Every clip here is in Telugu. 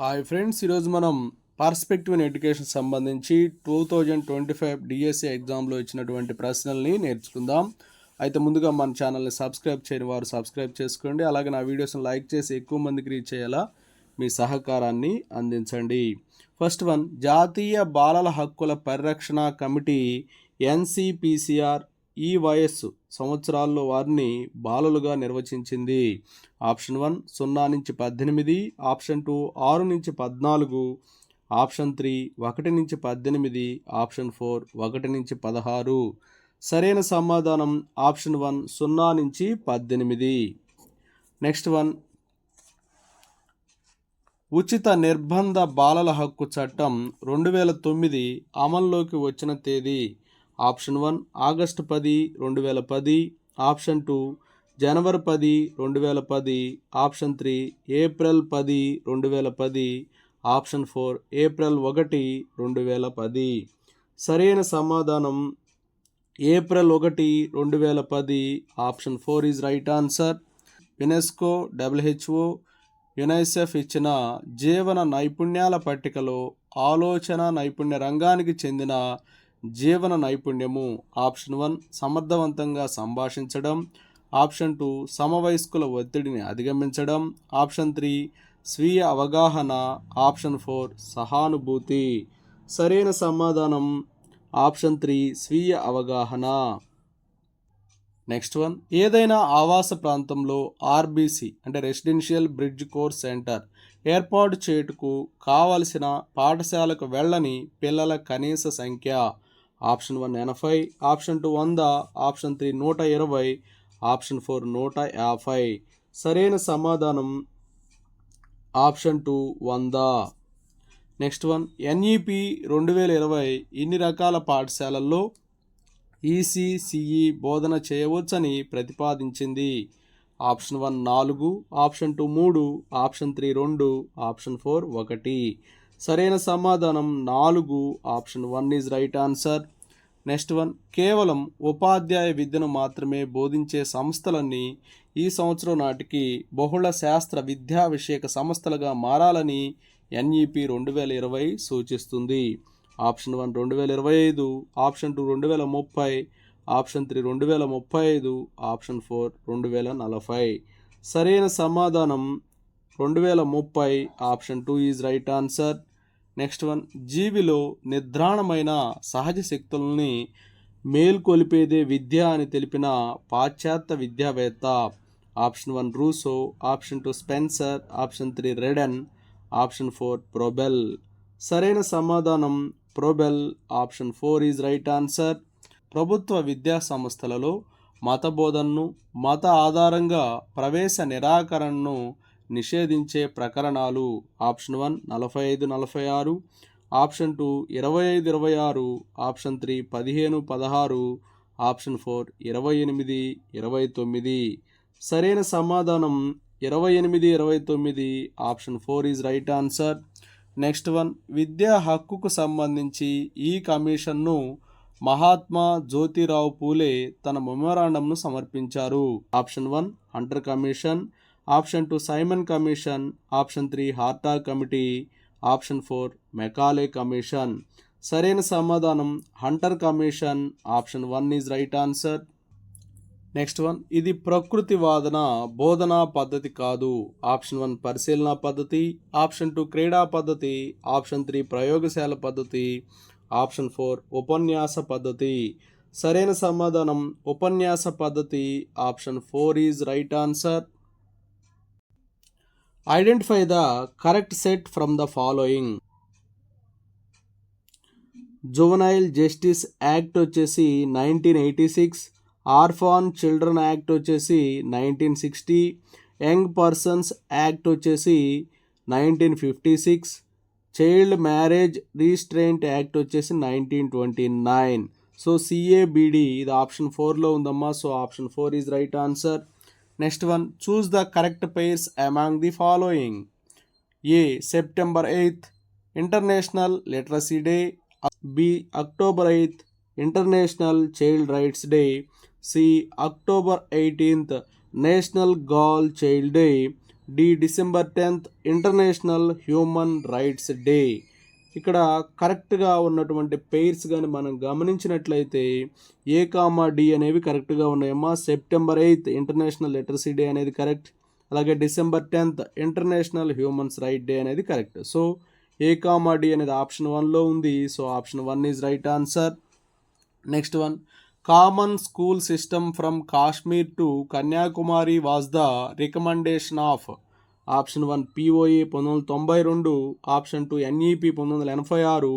హాయ్ ఫ్రెండ్స్ ఈరోజు మనం పర్స్పెక్టివ్ ఇన్ ఎడ్యుకేషన్ సంబంధించి two thousand twenty five DSC ఎగ్జామ్లో ఇచ్చినటువంటి ప్రశ్నల్ని నేర్చుకుందాం అయితే ముందుగా మన ఛానల్ని సబ్స్క్రైబ్ చేయని వారు సబ్స్క్రైబ్ చేసుకోండి అలాగే నా వీడియోస్ని లైక్ చేసి ఎక్కువ మందికి రీచ్ అయ్యేలా మీ సహకారాన్ని అందించండి ఫస్ట్ వన్ జాతీయ బాలల హక్కుల పరిరక్షణ కమిటీ ఎన్సిపిసిఆర్ ఈ వయస్సు సంవత్సరాల్లో వారిని బాలలుగా నిర్వచించింది ఆప్షన్ వన్ సున్నా నుంచి పద్దెనిమిది ఆప్షన్ టూ ఆరు నుంచి పద్నాలుగు ఆప్షన్ త్రీ ఒకటి నుంచి పద్దెనిమిది ఆప్షన్ ఫోర్ ఒకటి నుంచి పదహారు సరైన సమాధానం ఆప్షన్ వన్ సున్నా నుంచి పద్దెనిమిది నెక్స్ట్ వన్ ఉచిత నిర్బంధ బాలల హక్కు చట్టం రెండు వేల తొమ్మిది అమల్లోకి వచ్చిన తేదీ ఆప్షన్ వన్ ఆగస్టు పది రెండు వేల పది ఆప్షన్ టూ జనవరి పది రెండు వేల పది ఆప్షన్ త్రీ ఏప్రిల్ పది రెండు వేల పది ఆప్షన్ ఫోర్ ఏప్రిల్ ఒకటి రెండు వేల పది సరైన సమాధానం ఏప్రిల్ ఒకటి రెండు వేల పది option four is right answer UNESCO WHO UNICEF ఇచ్చిన జీవన నైపుణ్యాల పట్టికలో ఆలోచన నైపుణ్య రంగానికి చెందిన జీవన నైపుణ్యము ఆప్షన్ వన్ సమర్థవంతంగా సంభాషించడం ఆప్షన్ టూ సమవయస్కుల ఒత్తిడిని అధిగమించడం ఆప్షన్ త్రీ స్వీయ అవగాహన ఆప్షన్ ఫోర్ సహానుభూతి సరైన సమాధానం ఆప్షన్ త్రీ స్వీయ అవగాహన నెక్స్ట్ వన్ ఏదైనా ఆవాస ప్రాంతంలో ఆర్బీసీ అంటే రెసిడెన్షియల్ బ్రిడ్జ్ కోర్స్ సెంటర్ ఏర్పాటు చేయుటకు కావలసిన పాఠశాలకు వెళ్ళని పిల్లల కనీస సంఖ్య ఆప్షన్ వన్ ఎనభై ఆప్షన్ టూ వంద ఆప్షన్ త్రీ నూట ఇరవై ఆప్షన్ ఫోర్ నూట యాభై సరైన సమాధానం ఆప్షన్ టూ వంద నెక్స్ట్ వన్ ఎన్ఈపి రెండు వేల ఇరవై ఇన్ని రకాల పాఠశాలల్లో ఈసీసీఈ బోధన చేయవచ్చని ప్రతిపాదించింది ఆప్షన్ వన్ నాలుగు ఆప్షన్ టూ మూడు ఆప్షన్ త్రీ రెండు ఆప్షన్ ఫోర్ ఒకటి సరైన సమాధానం నాలుగు option one is right answer next one కేవలం ఉపాధ్యాయ విద్యను మాత్రమే బోధించే సంస్థలన్నీ ఈ సంవత్సరం నాటికి బహుళ శాస్త్ర విద్యా విషయక సంస్థలుగా మారాలని ఎన్ఈపి రెండు వేల ఇరవై సూచిస్తుంది ఆప్షన్ వన్ రెండు వేల ఇరవై ఐదు ఆప్షన్ టూ రెండు వేల ముప్పై ఆప్షన్ త్రీ రెండు వేల ముప్పై ఐదు ఆప్షన్ ఫోర్ రెండు వేల నలభై సరైన సమాధానం రెండు వేల ముప్పై option two is right answer next one జీవిలో నిద్రాణమైన సహజ శక్తుల్ని మేల్కొలిపేదే విద్య అని తెలిపిన పాశ్చాత్య విద్యావేత్త option one Rousseau option two Spencer option three రెడన్ option four Froebel సరైన సమాధానం Froebel option four is right answer ప్రభుత్వ విద్యా సంస్థలలో మత బోధనను మత ఆధారంగా ప్రవేశ నిరాకరణను నిషేధించే ప్రకరణాలు ఆప్షన్ వన్ నలభై ఐదు నలభై ఆరు ఆప్షన్ టూ ఇరవై ఐదు ఇరవై ఆరు ఆప్షన్ త్రీ పదిహేను పదహారు ఆప్షన్ ఫోర్ ఇరవై ఎనిమిది ఇరవై తొమ్మిది సరైన సమాధానం ఇరవై ఎనిమిది ఇరవై తొమ్మిది option four is right answer next one విద్యా హక్కుకు సంబంధించి ఈ కమిషన్ను మహాత్మా జ్యోతిరావు పూలే తన మెమోరాండంను సమర్పించారు option one Hunter commission option two Simon commission option three Hartog committee option four Macaulay commission సరైన సమాధానం Hunter commission option one is right answer next one ఇది ప్రకృతి వాదన బోధనా పద్ధతి కాదు ఆప్షన్ వన్ పరిశీలన పద్ధతి ఆప్షన్ టూ క్రీడా పద్ధతి ఆప్షన్ త్రీ ప్రయోగశాల పద్ధతి ఆప్షన్ ఫోర్ ఉపన్యాస పద్ధతి సరైన సమాధానం ఉపన్యాస పద్ధతి option four is right answer identify the correct set from the following juvenile justice act వచ్చేసి nineteen eighty six orphan children act వచ్చేసి nineteen sixty young persons act వచ్చేసి nineteen fifty six child marriage restraint act వచ్చేసి nineteen twenty nine so CABD ఇది ఆప్షన్ ఫోర్లో ఉందమ్మా so option four is right answer next one choose the correct pairs among the following A September eighth international literacy day B October eighth international child rights day C October eighteenth national girl child day D December tenth international human rights day ఇక్కడ కరెక్ట్గా ఉన్నటువంటి పెయిర్స్ కానీ మనం గమనించినట్లయితే ఏ కామా డి అనేవి కరెక్ట్గా ఉన్నాయమ్మా September eighth international literacy day అనేది కరెక్ట్ అలాగే December tenth international humans right day అనేది correct so A comma D అనేది ఆప్షన్ వన్లో ఉంది so option one is right answer next one common school system from Kashmir to Kanyakumari was the recommendation of option one POA పంతొమ్మిది వందల తొంభై రెండు ఆప్షన్ టూ ఎన్ఈపి పంతొమ్మిది వందల ఎనభై ఆరు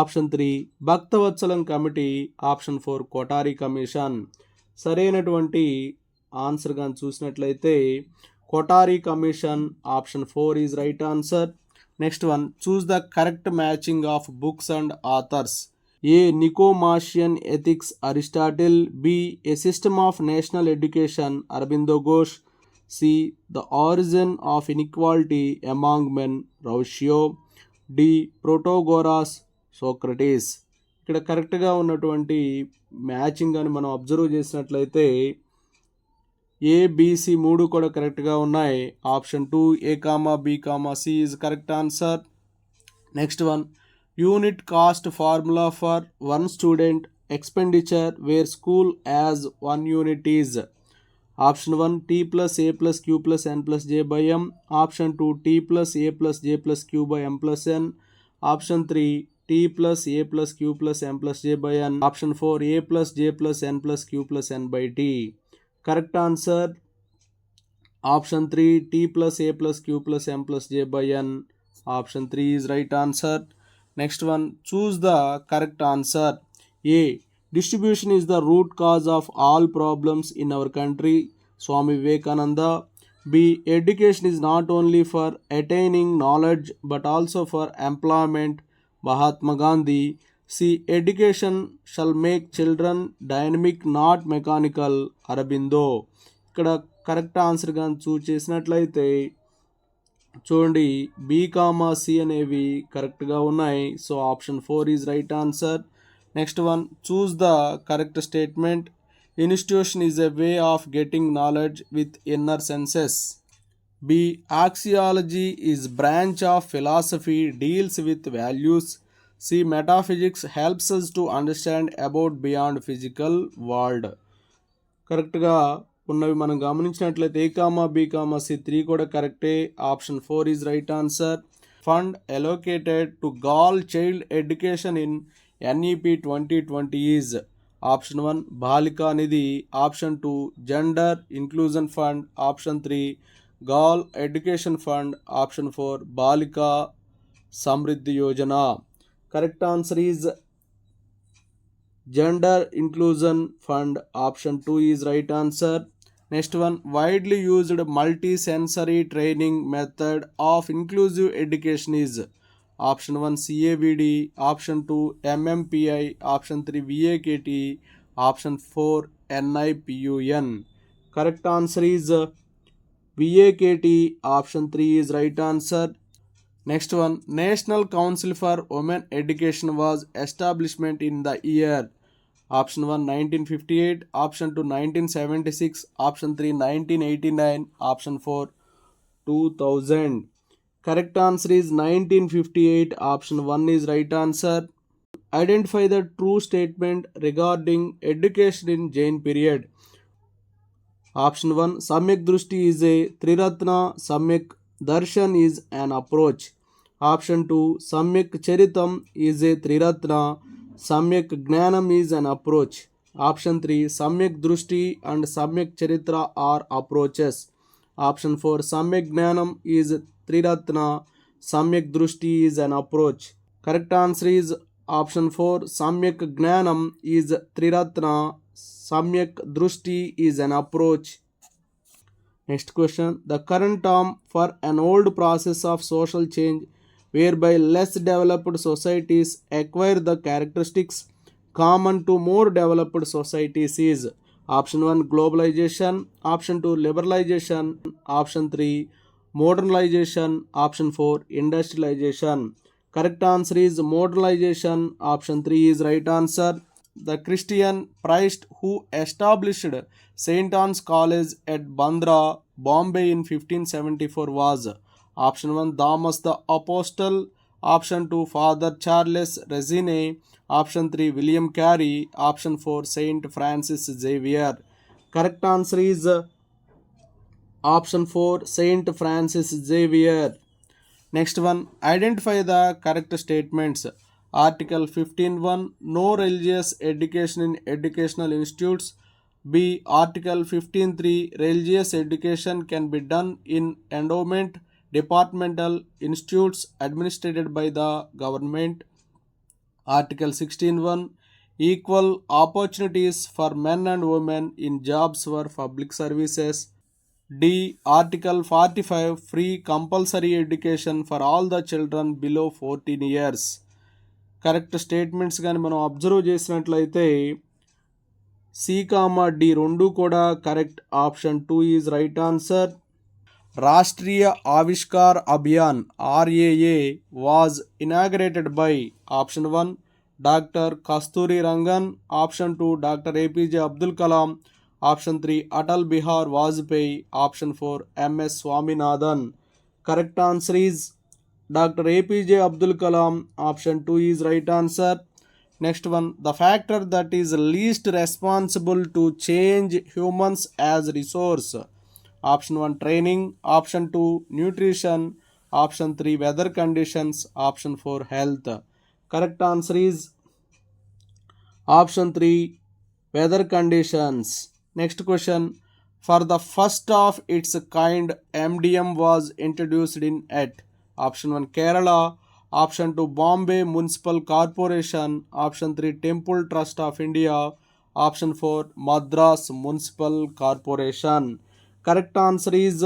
option three Bhaktavatsalam committee option four Kothari commission సరైనటువంటి ఆన్సర్ కానీ చూసినట్లయితే Kothari commission option four is right answer next one choose the correct matching of books and authors A Nicomachean ethics Aristotle B A system of national education Aurobindo Ghosh C the origin of inequality among men Rousseau D Protagoras Socrates ఇక్కడ కరెక్ట్గా ఉన్నటువంటి మ్యాచింగ్ అని మనం అబ్జర్వ్ చేసినట్లయితే ఏబిసి మూడు కూడా కరెక్ట్గా ఉన్నాయి option two A comma B comma C is correct answer next one unit cost formula for one student expenditure where school as one unit is option one T plus A plus Q plus N plus J by M option two T plus A plus J plus Q by M plus N option three T plus A plus Q plus M plus J by N option four A plus J plus N plus Q plus N by T correct answer option three T plus A plus Q plus M plus J by N option three is right answer next one choose the correct answer A distribution is the root cause of all problems in our country Swami Vivekananda B education is not only for attaining knowledge but also for employment Mahatma Gandhi C education shall make children dynamic not mechanical Aurobindo ఇక్కడ కరెక్ట్ ఆన్సర్ కానీ చూస్ చేసినట్లయితే చూడండి బీకామా సి అనేవి కరెక్ట్గా ఉన్నాయి so option four is right answer next one choose the correct statement institution is a way of getting knowledge with inner senses B axiology is branch of philosophy deals with values C metaphysics helps us to understand about beyond physical world కరెక్ట్గా ఉన్నవి మనం గమనించినట్లయితే A comma B comma C three కూడా కరెక్టే option four is right answer fund allocated to girl child education in NEP twenty twenty is option one Balika Nidhi option two gender inclusion fund option three girl education fund option four Balika Samriddhi Yojana correct answer is gender inclusion fund option two is right answer next one widely used multi sensory training method of inclusive education is option 1 CABD, option 2 MMPI, option 3 VAKT, option 4 NIPUN. Correct answer is uh, VAKT, option 3 is right answer. Next one, National Council for Women Education was establishment in the year. Option 1 1958, option 2 1976, option 3 1989, option 4 2000. Correct answer is 1958. Option 1 is right answer. Identify the true statement regarding education in Jain period. Option 1 Samyak Drushti is a Triratna, Samyak Darshan is an approach. Option 2 Samyak Charitam is a Triratna, Samyak Gnanam is an approach. Option 3 Samyak Drushti and Samyak Charitra are approaches. Option 4 Samyak Gnanam is Triratna. Samyak Drushti is an approach. Correct answer is option 4. Samyak Gnanam is Triratna. Samyak Drushti is an approach. Next question. The current term for an old process of social change whereby less developed societies acquire the characteristics common to more developed societies is option 1 globalization option 2 liberalization option 3 modernization option 4 industrialization correct answer is modernization option 3 is right answer the christian priest who established st anne's college at bandra bombay in 1574 was option 1 damas the apostle option 2 father charles resine option 3 william carey option 4 saint francis xavier correct answer is Option 4 Saint Francis Xavier. Next one Identify the correct statements. Article 15.1 No religious education in educational institutes. B. Article 15.3 Religious education can be done in endowment departmental institutes administered by the government. Article 16.1 Equal opportunities for men and women in jobs for public services. D article forty five free compulsory education for all the children below fourteen years correct statements కానీ మనం అబ్జర్వ్ చేసినట్లయితే సి కామా డి రెండు కూడా correct option two is right answer Rashtriya Avishkar Abhiyan RAA was inaugurated by option one doctor Kasturi Rangan option two doctor APJ Abdul Kalam Option 3, Atal Bihar Vajpayee. Option 4, M.S. Swaminathan. Correct answer is Dr. APJ Abdul Kalam. Option 2 is right answer. Next one, the factor that is least responsible to change humans as resource. Option 1, training. Option 2, nutrition. Option 3, weather conditions. Option 4, health. Correct answer is Option 3, weather conditions. Next question. For the first of its kind, MDM was introduced in at option 1 Kerala, option 2 Bombay Municipal Corporation, option 3 Temple Trust of India, option 4 Madras Municipal Corporation. Correct answer is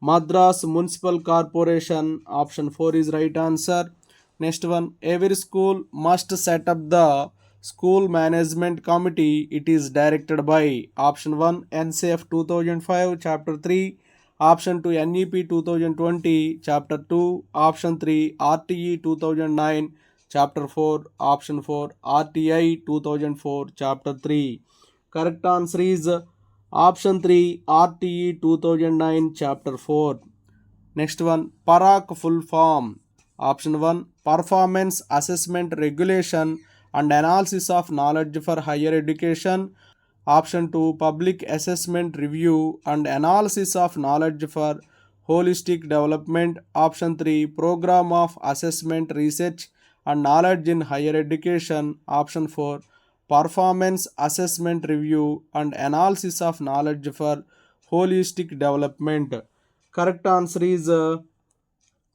Madras Municipal Corporation. Option 4 is right answer. Next one, every school must set up the School Management Committee. It is directed by Option 1 NCF 2005 Chapter 3, Option 2 NEP 2020 Chapter 2, Option 3 RTE 2009 Chapter 4, Option 4 RTI 2004 Chapter 3. Correct answer is Option 3 RTE 2009 Chapter 4. Next one Parak full form. Option 1 Performance Assessment Regulation and analysis of knowledge for higher education. Option 2 Public assessment review and analysis of knowledge for holistic development. Option 3 Program of assessment research and knowledge in higher education. Option 4 Performance assessment review and analysis of knowledge for holistic development. Correct answer is uh,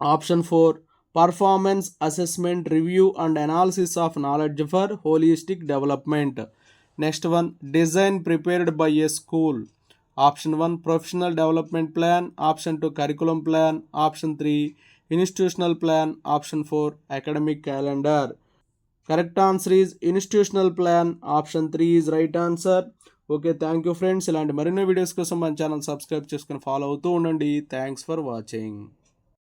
option 4 performance assessment review and analysis of knowledge for holistic development next one design prepared by a school option one professional development plan option two curriculum plan option three institutional plan option four academic calendar correct answer is institutional plan option three is right answer okay thank you friends ఇలాంటి మరిన్ని వీడియోస్ కోసం మన ఛానల్ సబ్స్క్రైబ్ చేసుకుని ఫాలో అవుతూ ఉండండి థ్యాంక్స్ ఫర్ వాచింగ్